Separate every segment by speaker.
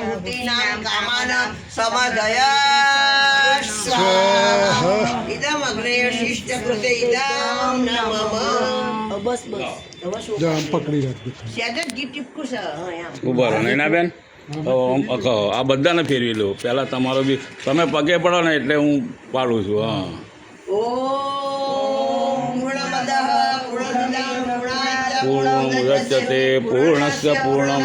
Speaker 1: મૂર્તિનામ કામાન સમધયા ઇદમ અગ્રે શિષ્ટ કૃતે ઇદમ નમઃ. બસ બસ. હવે શું
Speaker 2: જો આમ પકડી રાખજો
Speaker 1: સેજ જ ટીપકું છે?
Speaker 3: ઊભા રહો. નૈનાબેન તો કહો. આ બધાને ફેરવી લો. પહેલાં તમારો બી તમે પગે પડો ને એટલે હું પાડું છું હા. પૂર્ણ પૂર્ણસ્ય પૂર્ણમ.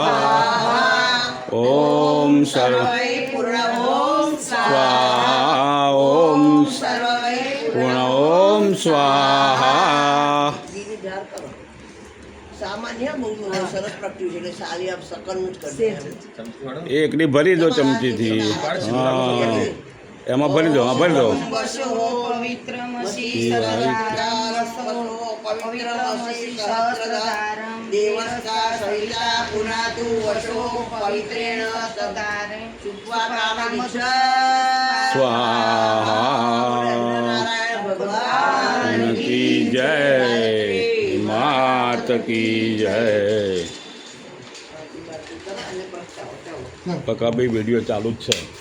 Speaker 3: ઓમ સર્વ
Speaker 1: ઓમ
Speaker 3: સ્વાહા ઓમ
Speaker 1: સર્વૈ
Speaker 3: પૂર્ણ ઓમ સ્વાહા એકની ભરી દો ચમચીથી. હા. એમાં ભરી દો હા ભરી દો.
Speaker 1: વર્ષો
Speaker 4: પવિત્રમસી
Speaker 1: સહસ્રધારસ્વતો પવિત્રમસી સહસ્રધારમ દેવસ્તા સહિતા પુનાતુ વશો પવિત્રેણ સદા ચૂકવા કામનિચ્છા
Speaker 3: સ્વાહા
Speaker 1: નારાયણ ભગવાન
Speaker 3: કી જય માત કી જય પકા ભાઈ વિડીયો ચાલુ જ છે